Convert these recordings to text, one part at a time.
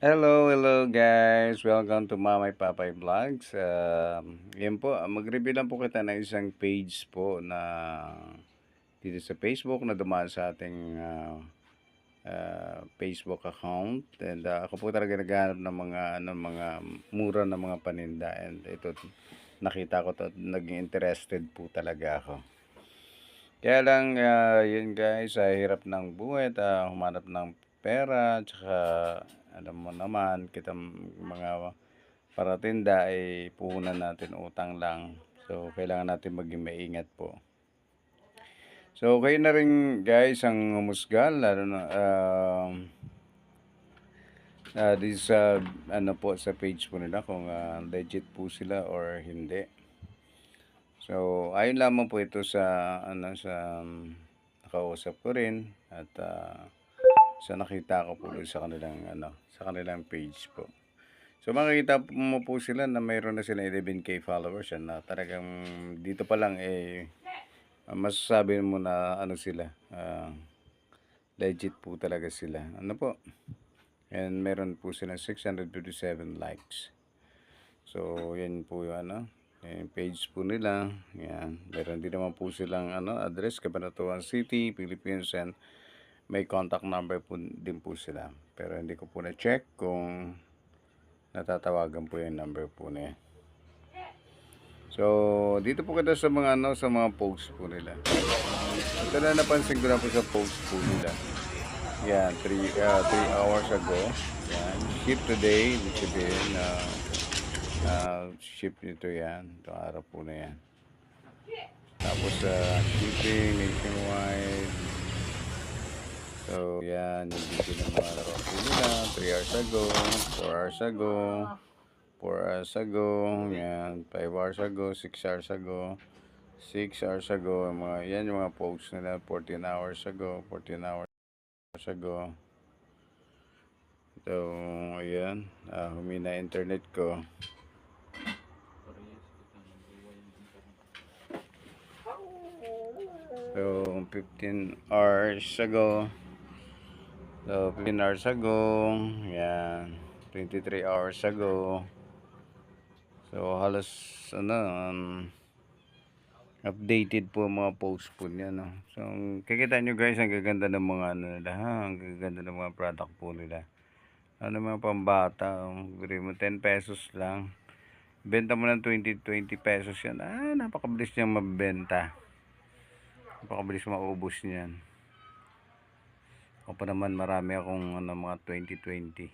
Hello, hello guys. Welcome to Mamay Papay Vlogs. Um, yan po, mag-review lang po kita ng isang page po na dito sa Facebook na dumaan sa ating ah, ah, Facebook account. And ah, ako po talaga naghahanap ng mga ano, mga mura na mga paninda and ito nakita ko to naging interested po talaga ako. Kaya lang, ah, yun guys, sa hirap ng buhay at ah, humanap ng pera, tsaka alam mo naman, kita mga paratinda ay puhunan natin utang lang. So, kailangan natin maging maingat po. So, kayo na rin guys ang humusga, lalo na, um, ah, dito sa, ano po, sa page po nila kung ah, legit po sila or hindi. So, ayun lamang po ito sa ano sa um, nakausap ko rin at ah, sa nakita ko po sa kanilang ano, sa kanilang page po. So makikita mo po sila na mayroon na sila 11k followers yan na talagang dito pa lang eh masasabi mo na ano sila ah, legit po talaga sila. Ano po? And meron po silang 657 likes. So, yan po yung ano, yung page po nila. Yan. Meron din naman po silang ano, address, Cabanatuan City, Philippines, and may contact number po din po sila. Pero hindi ko po na-check kung natatawagan po yung number po na. So, dito po kita sa mga ano, sa mga posts po nila. Ito na napansin ko na po sa post po nila. Yan, 3 uh, three hours ago. Yan, ship today, ibig sabihin na uh, ship nito yan. Itong araw po na yan. Tapos sa shipping nationwide. So, yan, video ng mga laro nila. 3 hours ago, 4 hours ago, 4 hours ago, yan, 5 hours ago, 6 hours ago, 6 hours ago, mga, yan yung mga posts nila, 14 hours ago, 14 hours ago. So, ayan, ah, humina internet ko. So, 15 hours ago. So, 15 hours ago. Yan. 23 hours ago. So, halos, ano, um, updated po mga post po niya, no. So, kikita nyo guys, ang gaganda ng mga, ano nila, ha? Ang gaganda ng mga product po nila. Ano mga pambata, um, mo 10 pesos lang. Benta mo ng 20, 20 pesos yan. Ah, napakabilis niyang mabenta. Napakabilis maubos niyan. Ako pa naman marami akong ano, mga 2020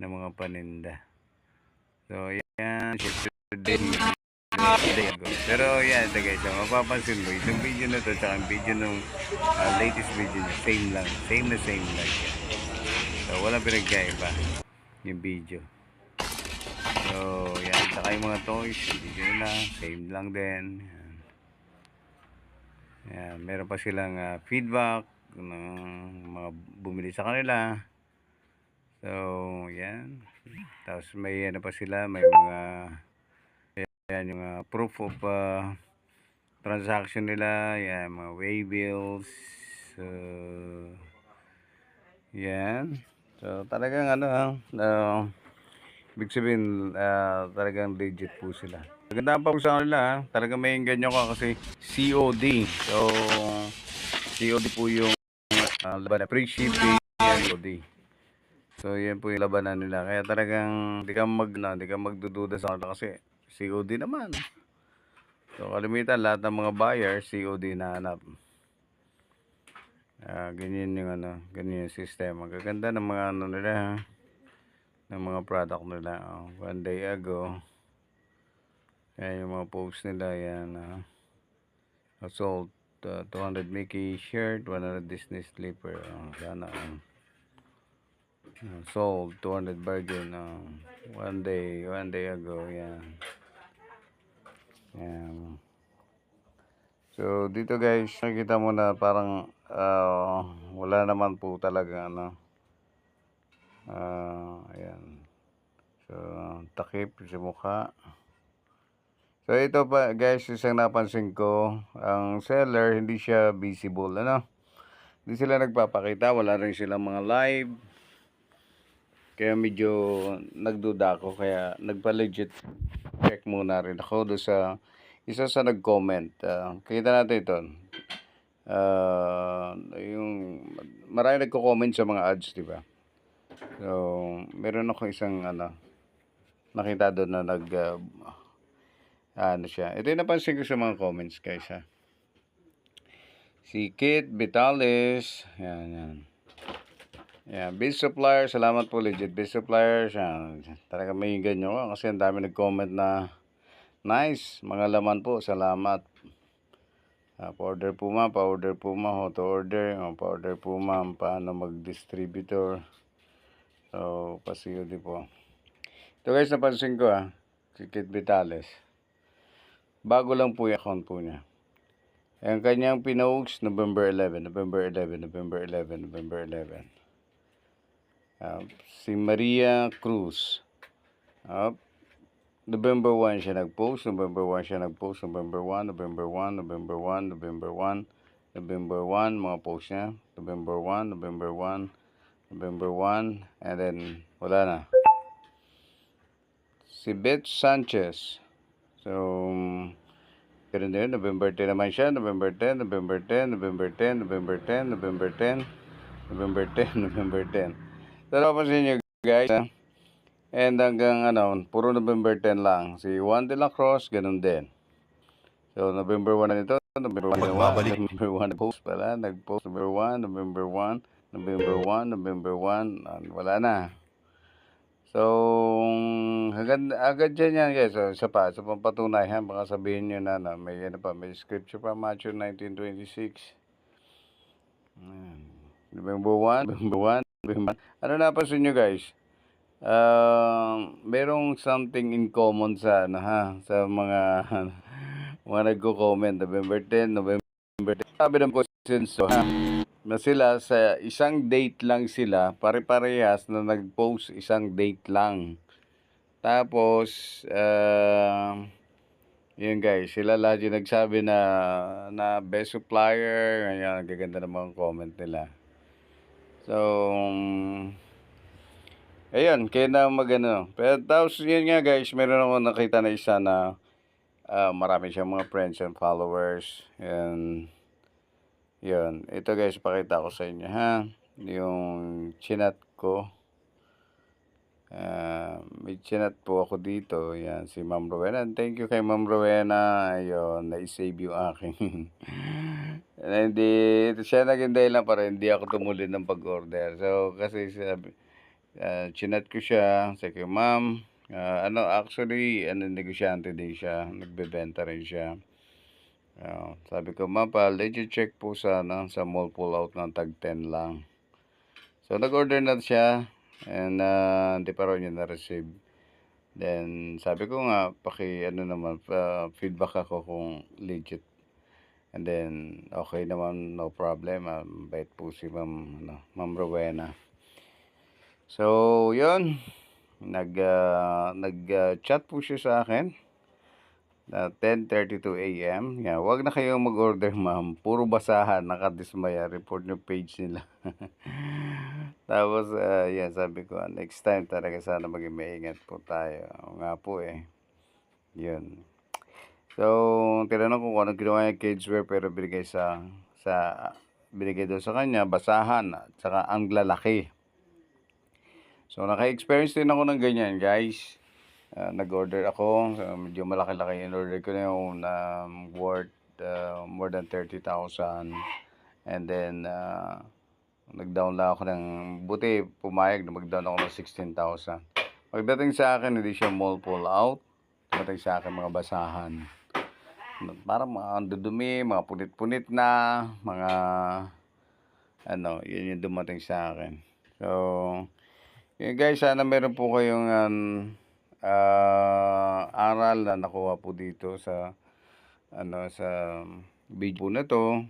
na mga paninda. So, yan. Today, day ago. Pero yan, ito guys. So, mapapansin mo, itong video na to, tsaka video nung ah, latest video same lang. Same na same lang. So, walang pinagkaiba yung video. So, yan. Tsaka yung mga toys, video nila, same lang din. Yan. Yan, meron pa silang ah, feedback ng mga bumili sa kanila. So, yan. Tapos may ano pa sila, may mga yan yung ah, proof of ah, transaction nila, yan mga way bills. So, yan. So, talagang ano, uh, ibig sabihin, ah, talagang legit po sila. Maganda pa po sa kanila, ha? talagang may ganyan ka kasi COD. So, COD po yung uh, laban free shipping COD. So, yan po yung labanan nila. Kaya talagang di ka mag, na, di ka magdududa sa kanila kasi COD naman. So, kalimitan lahat ng mga buyer, COD na hanap. Ah, ganyan yung ano, ganyan yung system. Ang gaganda ng mga ano nila, ha? ng mga product nila. Oh, one day ago, Ayan yung mga posts nila. Yan. Uh, sold uh, 200 Mickey shirt, 100 Disney slipper. Uh, sana. Uh, uh, sold 200 bargain. Uh, one day, one day ago. Yan. Yan. So, dito guys, nakita mo na parang uh, wala naman po talaga ano. Uh, ayan. So, takip sa mukha. So ito pa guys, isang napansin ko, ang seller hindi siya visible, ano? Hindi sila nagpapakita, wala rin silang mga live. Kaya medyo nagduda ako kaya nagpa-legit check muna rin ako doon sa isa sa nag-comment. Ah, kita natin ito. Ah, yung marami nagko-comment sa mga ads, di ba? So, meron ako isang ano nakita doon na nag ah, ano siya. Ito yung napansin ko sa mga comments guys ha. Si Kit Vitalis. Yan, yan. Yan, Biz Supplier, salamat po legit Biz Supplier. Yan, talaga may ganyan ko kasi ang dami nag-comment na nice, mga laman po, salamat. Ah, pa-order po ma, pa-order po ma, how to order, oh, pa-order po ma, paano mag-distributor. So, pasiyo di po. Ito guys, napansin ko ah, si Kit Vitales. Bago lang po yung account po niya. Ang kanyang pinaugs, November 11, November 11, November 11, November 11. Ah, si Maria Cruz. Ah, November 1 siya nag-post, November 1 siya nag-post, November 1, November 1, November 1, November 1, November 1, mga post niya, November 1, November 1, November 1, and then wala na. Si Beth Sanchez. So, ganun din, November 10 naman siya, November 10, November 10, November 10, November 10, November 10, November 10, November 10. So, napansin nyo guys, ha? And hanggang ano, puro November 10 lang. Si Juan de la Cruz, ganun din. So, November 1 na ito. November 1 na Magbabalik. November 1 post pala. Nag-post November 1, November 1, November 1, November 1. ah, Wala na. So, agad, agad dyan yan guys. So, isa pa, sa pampatunayan, baka sabihin nyo na, na may, ano pa, may scripture pa, Matthew 1926. Ayan. November 1, November 1, November 1. Ano napansin nyo guys? Um, merong something in common sa ano ha, sa mga mga nagko-comment November 10, November 10. Sabi ng questions so, ha, na sila sa isang date lang sila, pare-parehas na nag-post isang date lang. Tapos uh, yun guys, sila lahat yung nagsabi na na best supplier, ayan, gaganda ng mga comment nila. So, um, Ayun, kaya na magano. Pero tapos yun nga guys, meron ako nakita na isa na ah, marami siyang mga friends and followers. And yun, ito guys, pakita ko sa inyo ha. Yung chinat ko. Ah, may chinat po ako dito. Yan, si Ma'am Rowena. Thank you kay Ma'am Rowena. Ayun, na-save yung aking. hindi, siya naging dahilan para hindi ako tumuli ng pag-order. So, kasi sabi, Ah, chinat ko siya, sabi ko, ma'am, ah, ano, actually, ano, negosyante din siya, nagbebenta rin siya. Ah, sabi ko, ma'am, legit check po sa, ano, sa mall pull out ng tag 10 lang. So, nag-order na siya, and ah, hindi pa raw niya na-receive. Then, sabi ko nga, paki, ano naman, pa, feedback ako kung legit. And then, okay naman, no problem. ah, bait po si ma'am, ano, ma'am Rowena. So, yun. Nag, ah, nag-chat po siya sa akin. Na 10.32 a.m. Yan. Huwag na kayong mag-order, ma'am. Puro basahan. Nakadismaya. Report yung page nila. Tapos, ah, yan. Sabi ko, next time talaga sana maging maingat po tayo. Oo nga po eh. Yun. So, tinanong ko kung anong ginawa niya kidswear pero binigay sa, sa, binigay doon sa kanya, basahan, at saka ang lalaki. So, naka-experience din ako ng ganyan, guys. Ah, nag-order ako. So, medyo malaki-laki yung order ko na yung um, worth uh, more than 30,000. And then, uh, nag-down lang ako ng, buti pumayag na mag-down ako ng 16,000. Pagdating sa akin, hindi siya mall pull out. Dumating sa akin mga basahan. Parang mga dudumi, mga punit-punit na, mga ano, yun yung dumating sa akin. So, yun guys, sana meron po kayong um, ah, aral na nakuha po dito sa ano sa video po na to.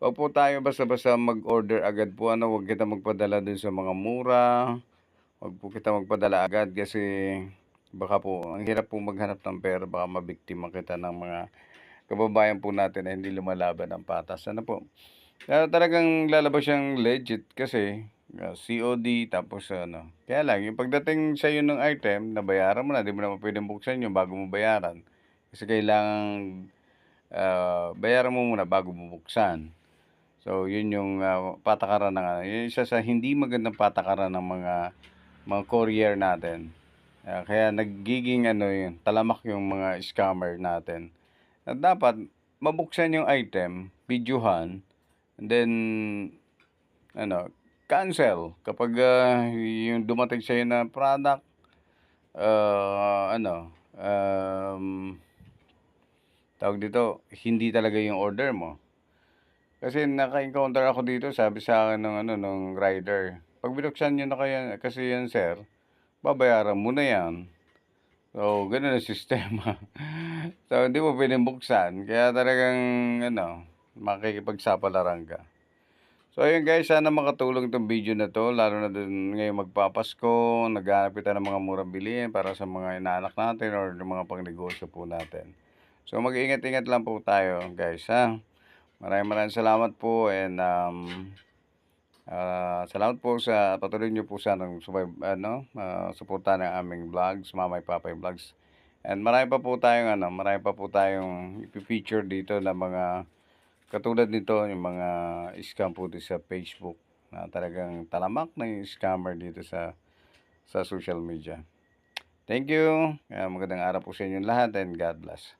Huwag po tayo basta-basta mag-order agad po. Ano, huwag kita magpadala dun sa mga mura. Huwag po kita magpadala agad kasi baka po, ang hirap po maghanap ng pera. Baka mabiktima kita ng mga kababayan po natin na hindi lumalaban ng patas. Ano po? Kaya talagang lalabas siyang legit kasi ah, COD tapos ano. Kaya lang yung pagdating sa'yo ng item nabayaran mo na, 'di mo naman puwedeng buksan yun bago mo bayaran. Kasi kailangang, ah, bayaran mo muna bago mo buksan. So yun yung, ah, patakaran ng ano, yun isa sa hindi magandang patakaran ng mga mga courier natin. Ah, kaya nagiging ano yun, talamak yung mga scammer natin. At dapat mabuksan yung item, videohan, and then ano, cancel kapag, ah, yung dumating sa'yo na product, ah, ano, um, tawag dito, hindi talaga yung order mo. Kasi naka-encounter ako dito sabi sa'kin ng ano, nung rider, "'Pag binuksan niyo na kaya kasi yan sir, babayaran mo na yan." So gano'n ang sistema. So hindi mo puwedeng buksan kaya talagang ano, makikipagsapalaran ka. So ayun guys, sana makatulong 'tong video na 'to lalo na dun ngayong magpapasko, naghahanap kita ng mga murang bilihin para sa mga inaanak natin or yung mga pangnegosyo po natin. So mag-ingat-ingat lang po tayo guys, ha. Maraming maraming salamat po and, um, ah, salamat po sa patuloy niyo po sanang sumay ano, ah, suportahan ang aming vlogs, Mamay Papay Vlogs. And marami pa po tayong ano, marami pa po tayong ife-feature dito na mga katulad nito, yung mga scam po dito sa Facebook na talagang talamak na yung scammer dito sa sa social media. Thank you, ah, magandang araw po sa inyong lahat and God bless.